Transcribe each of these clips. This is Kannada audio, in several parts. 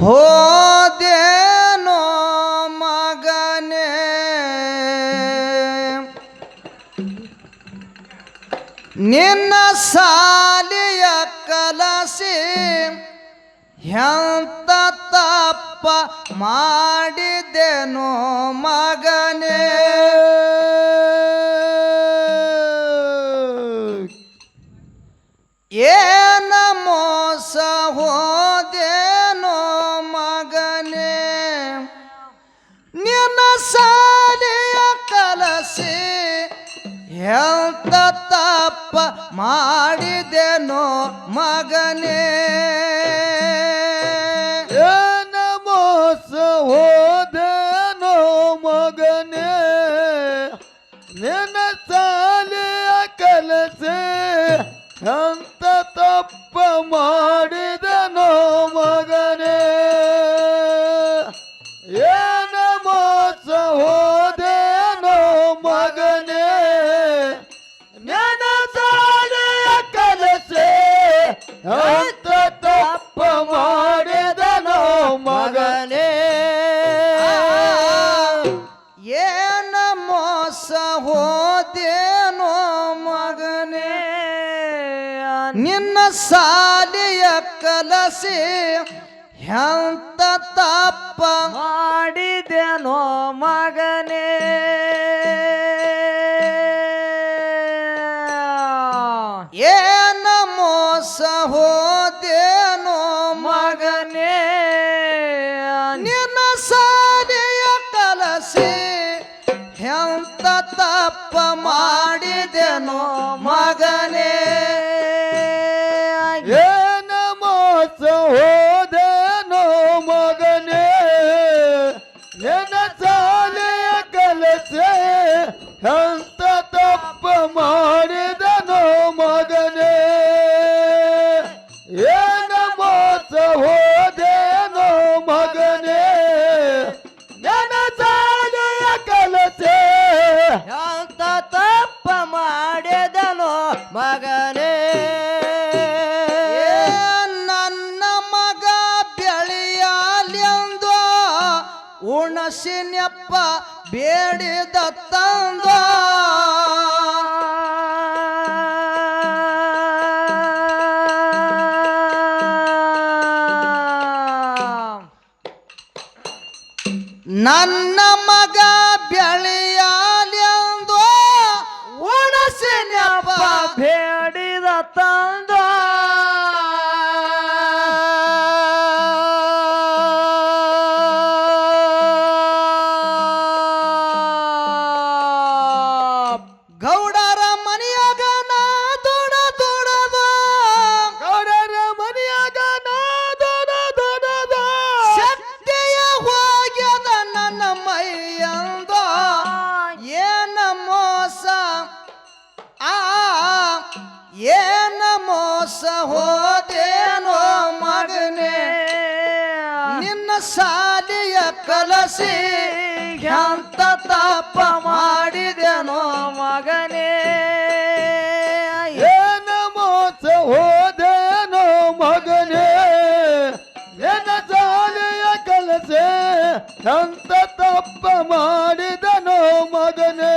ಹೋದೇನೋ ಮಗನೇ. ನಿನ್ನ ಸಾಲಿಯ ಕಲಸಿ ಎಂತ ತಪ್ಪ ಮಾಡಿದೆನೋ ಮಗನೇ. ಎಂತ ತಪ್ಪ ಮಾಡಿದೆನೋ ಮಗನೇ. ಆಗಲೇ. ಏನ ಮೋಸ ಹೋದೇನೋ ಮಗನೇ. ನಿನ್ನ ಸಾಲಿಯ ಕಲಸಿ ಎಂತ ತಪ್ಪ ಮಾಡಿದೇನೋ ಮಗನೇ. Oh. ಉಣಸಿನಪ್ಪ ಬೇಡಿದ ತಂದ ಸಿ ಎಂತ ತಪ್ಪ ಮಾಡಿದೆನೋ ಮಗನೇ. ಏನು ಮೋಸ ಹೋದೇನೋ ಮಗನೇ. ಏನ ಶಾಲೆಯ ಕಲಸೆ ಎಂತ ತಪ್ಪ ಮಾಡಿದನೋ ಮಗನೇ.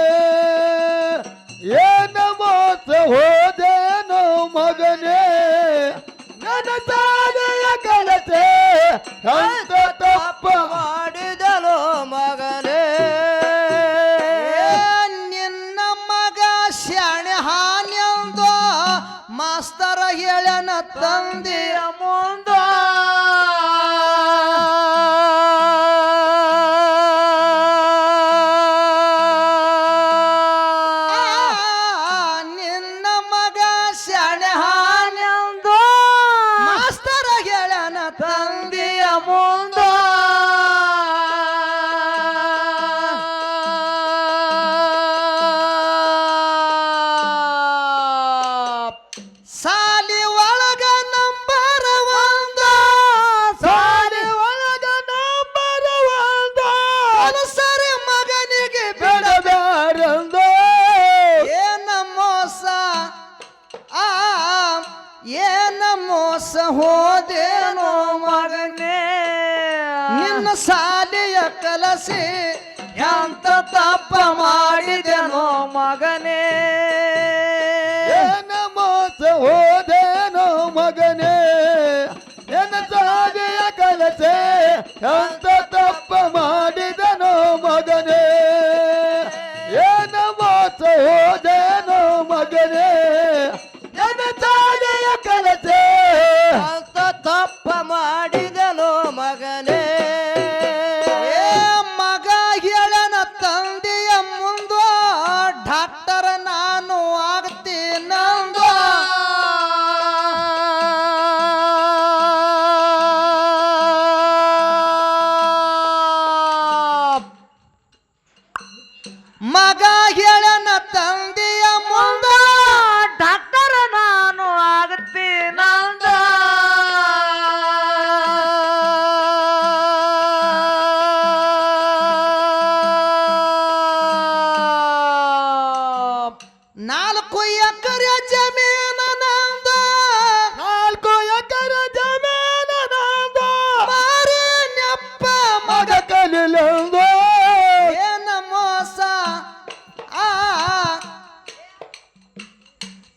ಏನು ಮೋಸ ಹೋದೇನೋ ಮಗನೇ. ನನ್ನ ಶಾಲೆಯ ಕಲಸೆ ತಪ್ಪ ಮಾಡಿದೆನೋ ಮಗನೇ. ಏನ ಮೋಸ ಹೋದೇನೋ ಮಗನೇ. ಎನ್ನ ಸಾಗೆಯ ಕಲಸೆ ಅಂತ ತಪ್ಪ ಮಾಡಿದನೋ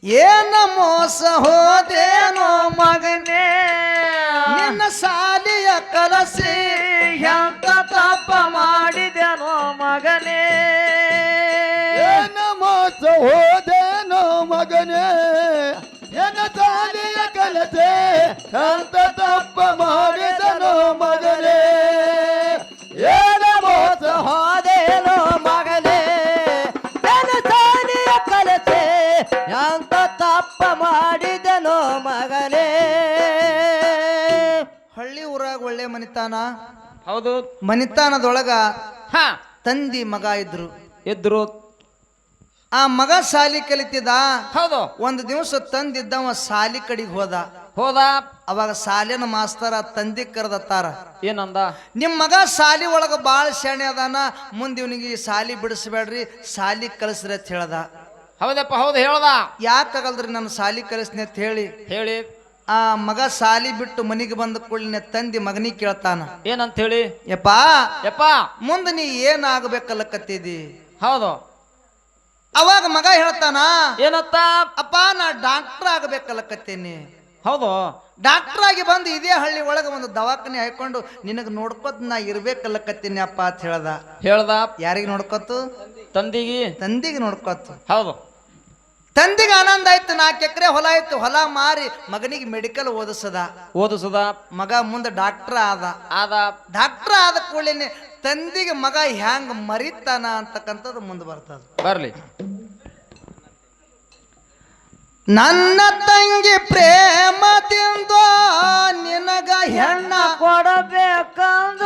ಏನ ಮೋಸ ಹೋದೇನೋ ಮಗನೇ? ನಿನ್ನ ಸಾಲಿಯ ಕಲಸಿ ಎಂತ ತಪ್ಪ ಮಾಡಿದೆನೋ ಮಗನೇ? ಏನ ಮೋಸ ಹೋದೇನೋ ಮಗನೇ? ಏನ ಸಾಲಿಯ ಕಲಸೆ ಅಂತ ತಪ್ಪ ಮಾಡಿದನೋ ಮಗನೇ? ಹಳ್ಳಿ ಊರಾಗ ಒಳ್ಳೆ ಮನಿತಾನ? ಹೌದು. ಮನಿತಾನದೊಳಗ ಹಾ. ತಂದಿ ಮಗ ಇದ್ರು. ಇದ್ರು. ಆ ಮಗ ಸಾಲಿ ಕಲಿತಿದ. ಹೌದು. ಒಂದು ದಿವಸ ತಂದಿದ್ದವ ಸಾಲಿ ಕಡೆಗೆ ಹೋದ. ಹೋದ. ಅವಾಗ ಸಾಲಿನ ಮಾಸ್ತರ ತಂದಿ ಕರೆದತ್ತಾರ. ಏನಂದ? ನಿಮ್ಮ ಮಗ ಸಾಲಿ ಒಳಗ ಬಾಳ ಶಾಣೆ ಅದಾನ ಮುಂದೆ ಇವನಿಗೆ ಈ ಸಾಲಿ ಬಿಡಿಸ್ಬೇಡ್ರಿ ಸಾಲಿ ಕಲಿಸ್ರಿ ಅಂತ ಹೇಳದ. ಹೌದಪ್ಪ ಹೌದು ಹೇಳ್ದ. ಯಾಕಾಗಲ್ರಿ ನನ್ನ ಸಾಲಿ ಕಲಿಸ್ನಿ ಅಂತ ಹೇಳಿ. ಹೇಳಿ. ಆ ಮಗ ಸಾಲಿ ಬಿಟ್ಟು ಮನಿಗೆ ಬಂದ ಕೂಡಲಿನ ತಂದಿ ಮಗನಿ ಕೇಳ್ತಾನ ಏನಂತ ಹೇಳಿ ಯಪ್ಪ ಯಪ್ಪ! ಮುಂದೆ ನೀ ಏನ್ ಆಗ್ಬೇಕಲ್ಲಕತ್ತಿದಿ ಹೌದು. ಅವಾಗ ಮಗ ಹೇಳ್ತಾನ ಏನತ್ತ? ಅಪ್ಪ ನಾ ಡಾಕ್ಟರ್ ಆಗ್ಬೇಕಲ್ಲಕತ್ತೀನಿ. ಹೌದು. ಡಾಕ್ಟರ್ ಆಗಿ ಬಂದು ಇದೇ ಹಳ್ಳಿ ಒಳಗೆ ಒಂದು ದವಾಖಾನೆ ಹಾಕೊಂಡು ನಿನಗೆ ನೋಡ್ಕೊತ ನಾ ಇರ್ಬೇಕಲ್ಲಕತ್ತೀನಿ ಅಪ್ಪ ಅಂತ ಹೇಳ್ದ. ಹೇಳ್ದ. ಯಾರಿಗೆ ನೋಡ್ಕೊತು ತಂದಿಗಿ? ತಂದಿಗೆ ನೋಡ್ಕೊತು ಹೌದು. ತಂದಿಗೆ ಆನಂದ ಆಯ್ತು ನಾಲ್ಕು ಎಕರೆ ಹೊಲ ಆಯ್ತು ಹೊಲ ಮಾರಿ ಮಗನಿಗೆ ಮೆಡಿಕಲ್ ಓದಿಸದ. ಓದಿಸದ? ಮಗ ಮುಂದೆ ಡಾಕ್ಟರ್ ಆದ. ಆದ? ಡಾಕ್ಟರ್ ಆದ ಕೂಡಲೇ ತಂದಿಗೆ ಮಗ ಹ್ಯಾಂಗ ಮರಿತಾನ ಅಂತಕ್ಕಂಥದ್ದು ಮುಂದೆ ಬರ್ತದ. ಬರಲಿ. ನನ್ನ ತಂಗಿ ಪ್ರೇಮ ತಿಂದ ನಿನಗ ಹೆಣ್ಣ ಕೊಡಬೇಕಂದ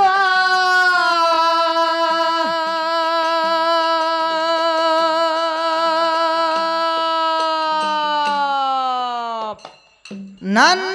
ನನ್ನ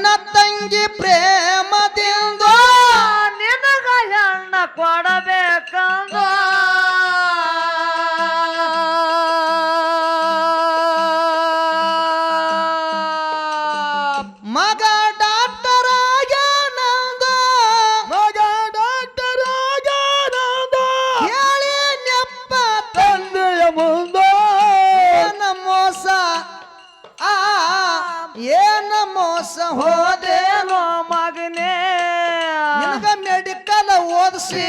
ಮೋಸ ಹೋದೇನೋ ಮಗನೇ. ನಿನಗ ಮೆಡಿಕಲ್ ಓದಿಸಿ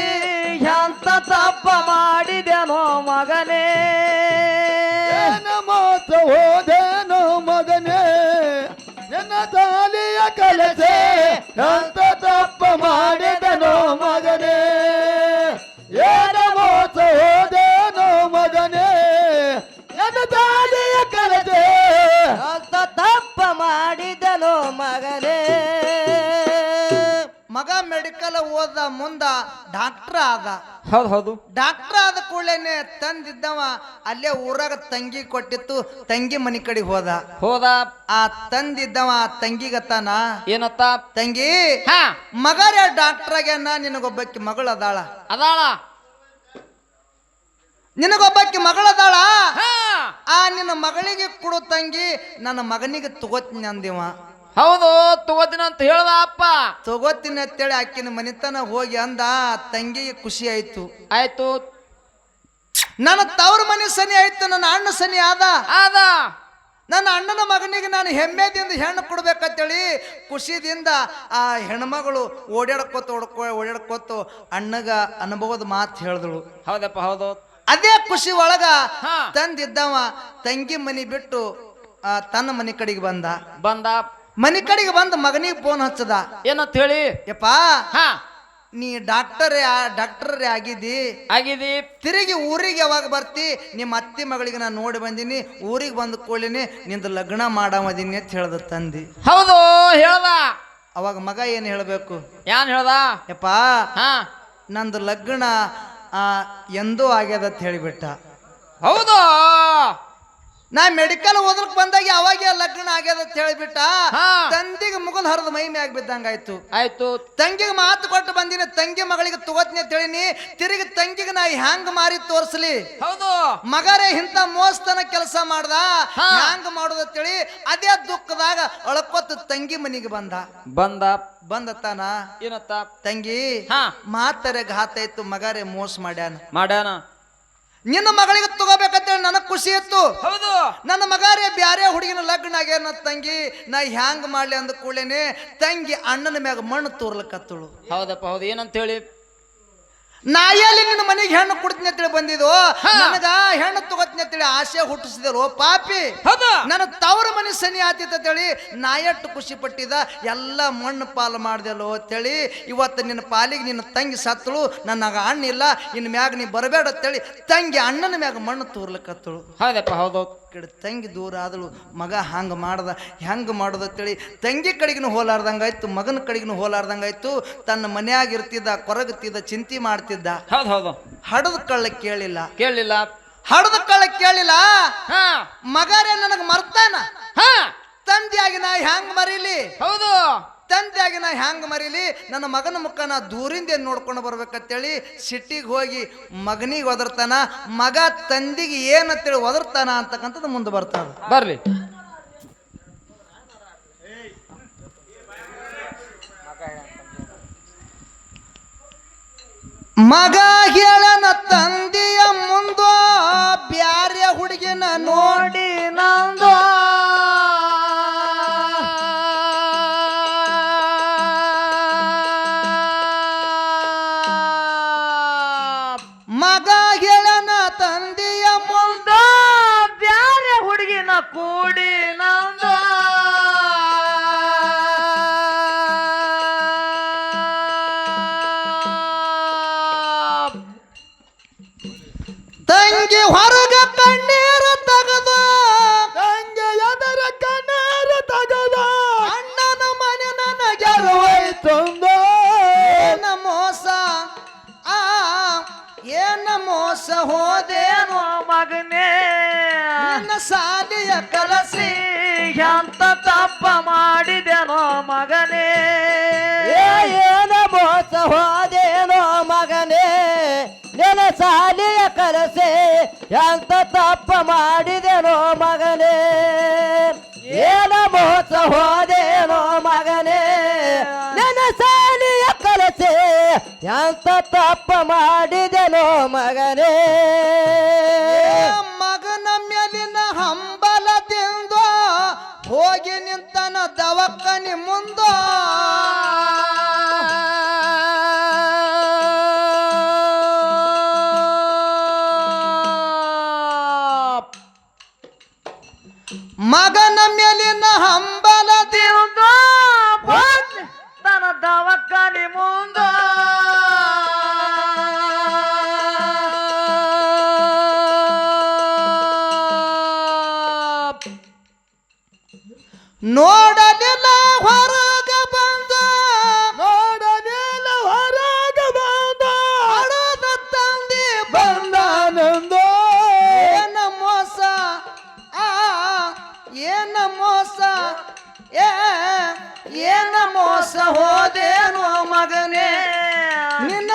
ಎಂತ ತಪ್ಪ ಮಾಡಿದೆನೋ ಮಗನೇ. ಮಾತ ಹೋದೇನೋ ಮಗನೇ. ನನ್ನ ತಾಲಿಯ ಕಲಸೆ ಅಂತ ತಪ್ಪ ಮಾಡಿದೆನೋ ಮಗನೇ. ಮಾಡಿದನೋ ಮಗನೇ? ಮಗ ಮೆಡಿಕಲ್ ಓದ ಮುಂದ ಡಾಕ್ಟರ್ ಆದ. ಹೌದು ಹೌದು. ಡಾಕ್ಟರ್ ಆದ ಕೂಡಲೇನೆ ತಂದಿದ್ದವ ಅಲ್ಲೇ ಊರಾಗ ತಂಗಿ ಕೊಟ್ಟಿತ್ತು ತಂಗಿ ಮನಿ ಕಡೆ ಹೋದ. ಹೋದ. ಆ ತಂದಿದ್ದವ ತಂಗಿಗತ್ತಾನ ಏನತ್ತ? ತಂಗಿ ಹಾ. ಮಗರೇ ಡಾಕ್ಟರ್ ಆಗ್ಯಾನ ನಿನಗೊಬ್ಬಕ್ಕೆ ಮಗಳು ಅದಾಳ ಅದಾಳ. ನಿನಗೊಬ್ಬಕ್ಕಿ ಮಗಳದಾಳ? ಆ ನಿನ್ನ ಮಗಳಿಗೆ ಕೊಡೋ ತಂಗಿ ನನ್ನ ಮಗನಿಗೆ ತಗೋತೀನಿ ಅಂದಿವ. ಹೌದು ತಗೋತೀನಿ ಅಂತ ಹೇಳ್ದ ಅಪ್ಪ. ತಗೋತೀನಿ ಅಂತೇಳಿ ಆಕಿನ ಮನೆತನ ಹೋಗಿ ಅಂದ ತಂಗಿಗೆ ಖುಷಿ ಆಯ್ತು. ಆಯ್ತು. ನನ್ನ ತವ್ರ ಮನೆ ಸನಿ ಆಯ್ತು ನನ್ನ ಅಣ್ಣ ಸನಿ ಆದ. ಆದ. ನನ್ನ ಅಣ್ಣನ ಮಗನಿಗೆ ನಾನು ಹೆಮ್ಮೆದಿಂದ ಹೆಣ್ಣು ಕೊಡ್ಬೇಕಂತೇಳಿ ಖುಷಿದಿಂದ ಆ ಹೆಣ್ಮಗಳು ಓಡಾಡ್ಕೋತ ಓಡ್ಕೊ ಓಡಾಡ್ಕೋತ ಅಣ್ಣಗ ಅನುಭವದ ಮಾತು ಹೇಳಿದಳು. ಹೌದಪ್ಪ ಹೌದು. ಅದೇ ಖುಷಿ ಒಳಗ. ತಂದಿದ್ದವ ತಂಗಿ ಮನಿ ಬಿಟ್ಟು ಆ, ತನ್ನ ಮನೆ ಕಡೆಗೆ ಬಂದ. ಬಂದ. ಮನೆ ಕಡೆಗೆ ಬಂದು ಮಗನಿಗೆ ಫೋನ್ ಹಚ್ಚದ. ಏನಂತ ಹೇಳಿ ಯಪ್ಪ ಹಾ. ನೀ ಡಾಕ್ಟರ್ ಡಾಕ್ಟರ್ ಆಗಿದ್ದಿ? ಆಗಿದಿ ತಿರುಗಿ ಊರಿಗೆ ಯಾವಾಗ ಬರ್ತಿ? ನಿಮ್ಮ ಅತ್ತಿ ಮಗಳಿಗೆ ನಾನು ನೋಡಿ ಬಂದೀನಿ ಊರಿಗೆ ಬಂದು ಕೂಡಲಿನಿ ನಿಂದು ಲಗ್ನ ಮಾಡಮದೀನಿ ಅಂತ ಹೇಳ್ದ ತಂದಿ. ಹೌದು ಹೇಳ್ದ. ಅವಾಗ ಮಗ ಏನು ಹೇಳಬೇಕು? ಯಾನ್ ಹೇಳ್ದ? ಯಪ್ಪ ಹಾ. ನಂದು ಲಗ್ನ ಎಂದೂ ಆಗ್ಯದ ಅಂತ ಹೇಳಿಬಿಟ್ಟ. ಹೌದು? ನಾ ಮೆಡಿಕಲ್ ಓದಕ್ ಬಂದಾಗ ಅವಾಗ ಲಗ್ನ ಆಗ್ಯದ ಅಂತ ಹೇಳಿಬಿಟ್ಟ. ತಂದಿಗೆ ಮುಗಲ್ ಹರಿದ ಮೈ ಮ್ಯಾಗ ಬಿದ್ದಂಗಾಯ್ತು. ಆಯ್ತು. ತಂಗಿಗೆ ಮಾತು ಕೊಟ್ಟು ಬಂದಿನಿ ತಂಗಿ ಮಗಳಿಗೆ ತಗೋತೀನಿ ಅಂತ ಹೇಳಿನಿ ತಿರುಗಿ ತಂಗಿಗೆ ನಾ ಹ್ಯಾಂಗ್ ಮಾರಿ ತೋರಿಸ್ಲಿ? ಹೌದು. ಮಗರೇ ಇಂತ ಮೋಸ್ತನ ಕೆಲಸ ಮಾಡ್ದ? ಹ್ಯಾಂಗ್ ಮಾಡುದ ತಿಳಿ ಅದೇ ದುಃಖದಾಗ ಅಳ್ಕೊತ ತಂಗಿ ಮನಿಗೆ ಬಂದ. ಬಂದ. ಬಂದತ್ತಾನ? ಏನತ್ತ? ತಂಗಿ ಹಾ. ಮಾತರೆ ಘಾತ ಇತ್ತು ಮಗರೇ ಮೋಸ ಮಾಡ್ಯಾನ. ಮಾಡ್ಯಾನ. ನಿನ್ನ ಮಗಳಿಗೆ ನನಗ್ ಖುಷಿ ಇತ್ತು. ಹೌದು. ನನ್ನ ಮಗಾರೇ ಬ್ಯಾರೆ ಹುಡುಗಿನ ಲಗ್ನ ಆಗ್ಯಾನ ತಂಗಿ ನಾ ಹ್ಯಾಂಗ ಮಾಡ್ಲಿ ಅಂದ ಕೂಡಲೇನೆ ತಂಗಿ ಅಣ್ಣನ ಮ್ಯಾಗ ಮಣ್ಣು ತೋರ್ಲಕತ್ತಳು. ಹೌದಪ್ಪ ಹೌದು. ಏನಂತ ಹೇಳಿ? ನಾ ಎಲ್ಲಿ ನಿನ್ನ ಮನೆಗೆ ಹೆಣ್ಣು ಕೊಡ್ತೀನಿ ಅಂತೇಳಿ ಬಂದಿದ್ದು ನನಗ ಹೆಣ್ಣು ತಗೋತೀನಿ ಅಂತೇಳಿ ಆಸೆ ಹುಟ್ಟಿಸಿದರು. ಪಾಪಿ. ನನ್ನ ತವರ ಮನೆ ಸನಿ ಆತಿತ್ತೇಳಿ ಅಂತೇಳಿ ನಾ ಎಷ್ಟು ಖುಷಿ ಪಟ್ಟಿದ. ಎಲ್ಲ ಮಣ್ಣು ಪಾಲು ಮಾಡ್ದೆಲ್ಲೋ ಅಂತೇಳಿ ಇವತ್ತು ನಿನ್ನ ಪಾಲಿಗೆ ನಿನ್ನ ತಂಗಿ ಸತ್ತಳು. ನನಗ ಅಣ್ಣ ಇಲ್ಲ. ಇನ್ನು ಮ್ಯಾಗ ನೀ ಬರಬೇಡ ಅಂತೇಳಿ ತಂಗಿ ಅಣ್ಣನ ಮ್ಯಾಗ ಮಣ್ಣು ತೋರ್ಲಕತ್ತಳು. ಹೌದಪ್ಪ ಹೌದು ಕಡೆ ತಂಗಿ ದೂರ ಆದಳು ಮಗ ಹಂಗೆ ಮಾಡ್ದ ಹೆಂಗೆ ಮಾಡೋದು ಅಂತೇಳಿ ತಂಗಿ ಕಡೆಗಿನ ಹೋಲಾರ್ದಂಗಾಯ್ತು ಮಗನ ಕಡೆಗಿನ ಹೋಲಾರ್ದಂಗಾಯ್ತು ತನ್ನ ಮನೆಯಾಗಿರ್ತಿದ್ದ ಕೊರಗುತ್ತಿದ್ದ ಚಿಂತೆ ಮಾಡ್ತಿದ್ದ. ಹೌದು ಹೌದು. ಹಡದ ಕಳ್ಳ ಕೇಳಿಲ್ಲ. ಕೇಳಿಲ್ಲ. ಹಡದ ಕಳ್ಳ ಕೇಳಿಲ್ಲ. ಹಾ. ಮಗರೇ ನನಗೆ ಮರ್ತಾನ. ಹ. ತಂದೆಯಾಗಿ ನಾ ಹೆಂಗ್ ಮರೀಲಿ? ಹೌದು. ತಂದೆಯಾಗಿ ನಾ ಹ್ಯಾಂಗೆ ಮರೀಲಿ? ನನ್ನ ಮಗನ ಮುಖ ನಾ ದೂರಿಂದ ಏನು ನೋಡ್ಕೊಂಡು ಬರ್ಬೇಕಂತೇಳಿ ಸಿಟ್ಟಿಗೆ ಹೋಗಿ ಮಗನಿಗೆ ಒದರ್ತಾನ ಮಗ ತಂದಿಗೆ ಏನಂತೇಳಿ ಒದರ್ತಾನ ಅಂತಕ್ಕಂಥದ್ದು ಮುಂದೆ ಬರ್ತದ ಬರ್ರಿ ಮಗ ಹೇಳನ ತಂದೆಯ ಮುಂದೋ ಬ್ಯಾರೆ ಹುಡುಗಿನ ನೋಡಿ ನಂದು ಸಾಲಿಯ ಕಲಸಿ ಎಂತ ತಪ್ಪ ಮಾಡಿದೆನೋ ಮಗನೇ? ಏನ ಮೋಸ ಹೋದೇನೋ ಮಗನೇ? ನೆನ ಸಾಲಿಯ ಕಲಸಿ ಎಂತ ತಪ್ಪ ಮಾಡಿದೆನೋ ಮಗನೇ? ಏನ ಮೋಸ ಹೋದೇನೋ ಮಗನೇ? ನೆನ ಸಾಲಿಯ ಕಲಸಿ ಎಂತ ತಪ್ಪ ಮಾಡಿದೆನೋ ಮಗನ? ನಿಂತನ ನಿಮ್ಮ ಮುಂದ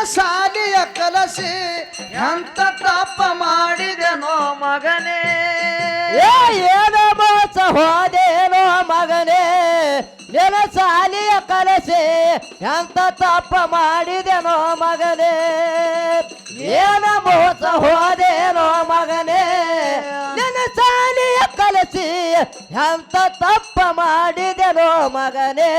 ಸಾಲಿಯ ಕಲಸಿ ಎಂತ ತಪ್ಪ ಮಾಡಿದೆನೋ ಮಗನೇ? ಏ ಏನ ಮೋಸ ಹೋದೇನೋ ಮಗನೇ? ನಿನ್ನ ಸಾಲಿಯ ಕಲಸಿ ಎಂತ ತಪ್ಪ ಮಾಡಿದೆನೋ ಮಗನೇ? ಏನ ಮೋಸ ಹೋದೇನೋ ಮಗನೇ? ನಿನ್ನ ಸಾಲಿಯ ಕಲಸಿ ಎಂತ ತಪ್ಪ ಮಾಡಿದೆನೋ ಮಗನೇ?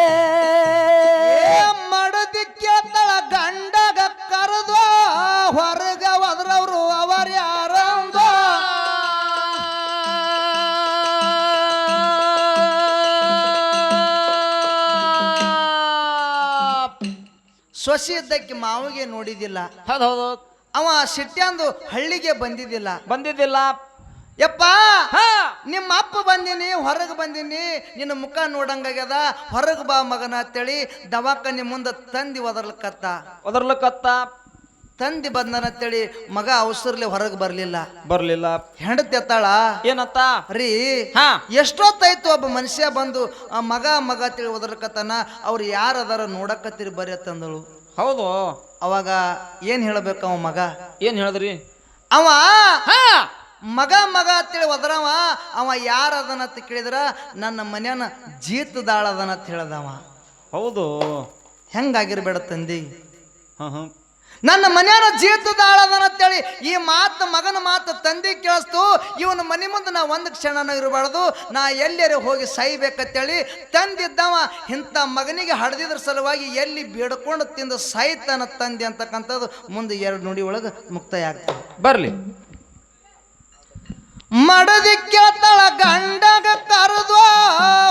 ಸೊಸಿ ಇದ್ದಕ್ಕೆ ಮಾವಿಗೆ ನೋಡಿದಿಲ್ಲ. ಹೌದು ಹೌದು. ಅವ ಸಿಟ್ಟಂದು ಹಳ್ಳಿಗೆ ಬಂದಿದ್ದಿಲ್ಲ ಬಂದಿದ್ದಿಲ್ಲ. ಯಪ್ಪ! ಹಾ! ನಿಮ್ಮ ಅಪ್ಪ ಬಂದಿನಿ ಹೊರಗೆ ಬಂದಿನಿ ನಿನ್ನ ಮುಖ ನೋಡಂಗಾಗ್ಯದ ಹೊರಗೆ ಬಾ ಮಗನ ಅಂತೇಳಿ ದವಾಖಾನೆ ಮುಂದೆ ತಂದಿ ಒದರ್ಲಕತ್ತ. ಒದರ್ಲಕತ್ತ. ತಂದಿ ಬಂದನ ಅಂತೇಳಿ ಮಗ ಅವಸರ್ಲಿ ಹೊರಗೆ ಬರ್ಲಿಲ್ಲ. ಬರ್ಲಿಲ್ಲ. ಹೆಂಡತಿ ಎತ್ತಾಳ? ಏನತ್ತ? ರೀ ಹಾ. ಎಷ್ಟೊತ್ತಾಯ್ತು ಒಬ್ಬ ಮನುಷ್ಯ ಬಂದು ಆ ಮಗ ಮಗ ತಿಳಿ ಒದರ್ಕತ್ತಾನ ಅವ್ರು ಯಾರದಾರ ನೋಡಕತ್ತಿರಿ ಬರ್ರಿ ಅಂತಂದಳು. ಹೌದು. ಅವಾಗ ಏನ್ ಹೇಳಬೇಕು ಅವ ಮಗ? ಏನ್ ಹೇಳಿದ್ರಿ? ಅವ ಹಾ! ಮಗ ಮಗ ಅಂತೇಳಿ ಒದರವ. ಅವ ಯಾರ ಅದನ ಅಂತ ಕೇಳಿದ್ರ? ನನ್ನ ಮನೆಯನ್ನ ಜೀತದಾಳ ಅದನ ಅಂತ ಹೇಳ್ದವ. ಹೌದು. ಹೆಂಗಾಗಿರ್ಬೇಡ ತಂದಿ? ಹಾ ಹಾ ನನ್ನ ಮನ್ಯಾನ ಜೀತದಾಳ ಅದನ ಅಂತೇಳಿ ಈ ಮಾತು ಮಗನ ಮಾತು ತಂದೆ ಕೇಳಿಸ್ತು ಇವನ ಮನೆ ಮುಂದೆ ನಾ ಒಂದು ಕ್ಷಣನ ಇರಬಾರ್ದು ನಾ ಎಲ್ಲರೂ ಹೋಗಿ ಸಾಯ್ಬೇಕಂತೇಳಿ ತಂದಿದ್ದವ ಇಂಥ ಮಗನಿಗೆ ಹಡ್ದಿದ್ರ ಸಲುವಾಗಿ ಎಲ್ಲಿ ಬೇಡ್ಕೊಂಡು ತಿಂದು ಸಾಯ್ತಾನ ತಂದೆ ಅಂತಕ್ಕಂಥದ್ದು ಮುಂದೆ ಎರಡು ನುಡಿ ಒಳಗೆ ಮುಕ್ತಾಯ ಆಗ್ತದೆ ಬರಲಿ. ಮಡದಿ ಕೇಳ್ತಾಳ ಗಂಡಗ ಕರೆದು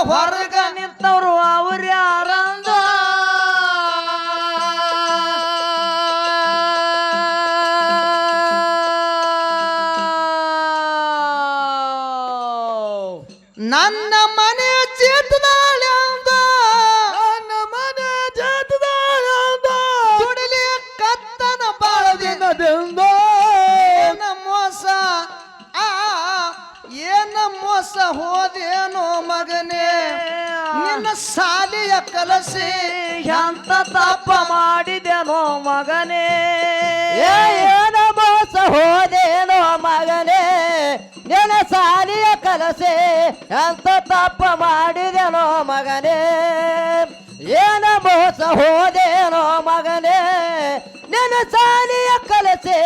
ಹೊರಗ ನಿಂತವ್ರು ಹೋದೇನೋ ಮಗನೇ ನಿನ್ನ ಸಾಲಿಯ ಕಲಸಿ ಎಂತ ತಪ್ಪ ಮಾಡಿದೆನೋ ಮಗನೇ. ಏನ ಮೋಸ ಹೋದೇನೋ ಮಗನೇ ನಿನ್ನ ಸಾಲಿಯ ಕಲಸಿ ಎಂತ ತಪ್ಪ ಮಾಡಿದೆನೋ ಮಗನೇ. ಏನ ಮೋಸ ಹೋದೇನೋ ಮಗನೇ ನಿನ್ನ ಸಾಲಿಯ ಕಲಸಿ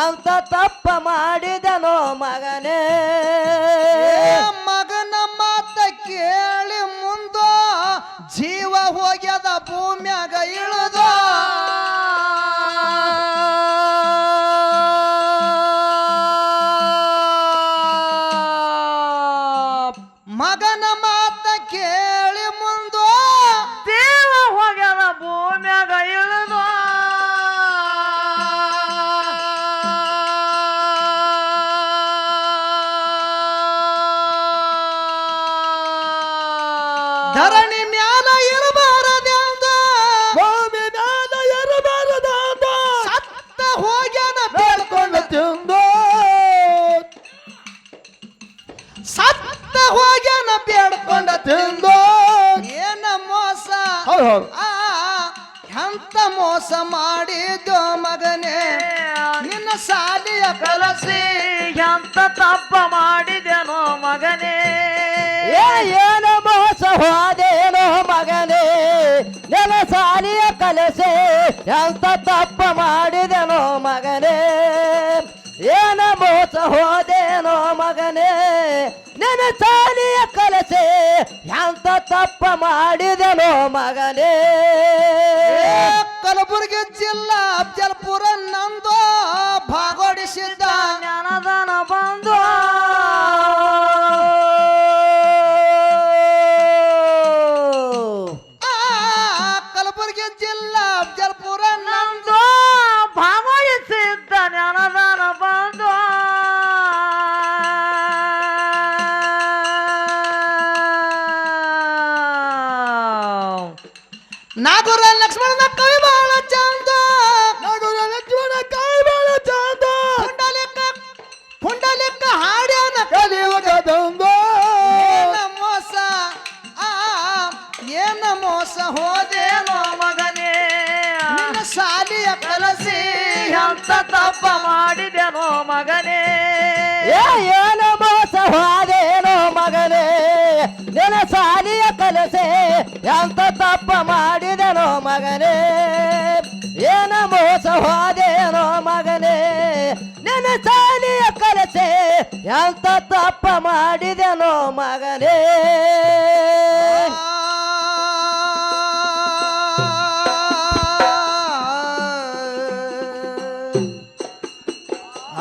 ಎಂತ ತಪ್ಪ ಮಾಡಿದೆನೋ ಮಗನೇ. ಕೇಳಿ ಮುಂದ ಜೀವ ಹೋಗ್ಯದ ಭೂಮ್ಯಾಗ ಇಳಿದ ಮೋಸ ಮಾಡಿದ್ಯೋ ಮಗನೇ ನಿನ್ನ ಸಾಲಿಯ ಕಲಸಿ ಎಂತ ತಪ್ಪ ಮಾಡಿದೆನೋ ಮಗನೇ. ಏನು ಏನ ಮೋಸ ಹೋದೇನೋ ಮಗನೇ ನಿನ್ನ ಸಾಲಿಯ ಕಲಸೆ ಎಂತ ತಪ್ಪ ಮಾಡಿದೆನೋ ಮಗನೇ. ಏನ ಮೋಸ ಹೋದೇನೋ ಮಗನೇ ನಿನ್ನ ಸಾಲಿಯ ಕಲಸೆ ಎಂತ ತಪ್ಪ ಮಾಡಿದೆನೋ ಮಗನೇ. দুর্গের জেলা যার পুরান নন্দ ভাগড়ি সিদ্ধা জ্ঞানদান বন্ধ। কলবুর্গের জেলা যার পুরান নন্দ। ভাগড়ি সিদ্ধা জ্ঞানদান বন্ধ। নাগরাল ಏನ ಮೋಸ ಹೋದೇನೋ ಮಗನೇ? ನಿನ್ನ ಸಾಲಿಯ ಕಲಸಿ ಅಂತ ತಪ್ಪ ಮಾಡಿದೆನೋ ಮಗನೇ? ಏನ ಮೋಸ ಹೋದೇನೋ ಮಗನೇ? ನಿನ್ನ ಸಾಲಿಯ ಕಲಸೆ ಎಂತ ತಪ್ಪ ಮಾಡಿದೆನೋ ಮಗನೇ? ಏನ ಮೋಸ ಹೋದೇನೋ ಮಗನೇ? ನಿನ್ನ ಸಾಲಿಯ ಕಲಸೆ ಎಂತ ತಪ್ಪ ಮಾಡಿದೆನೋ ಮಗನೇ?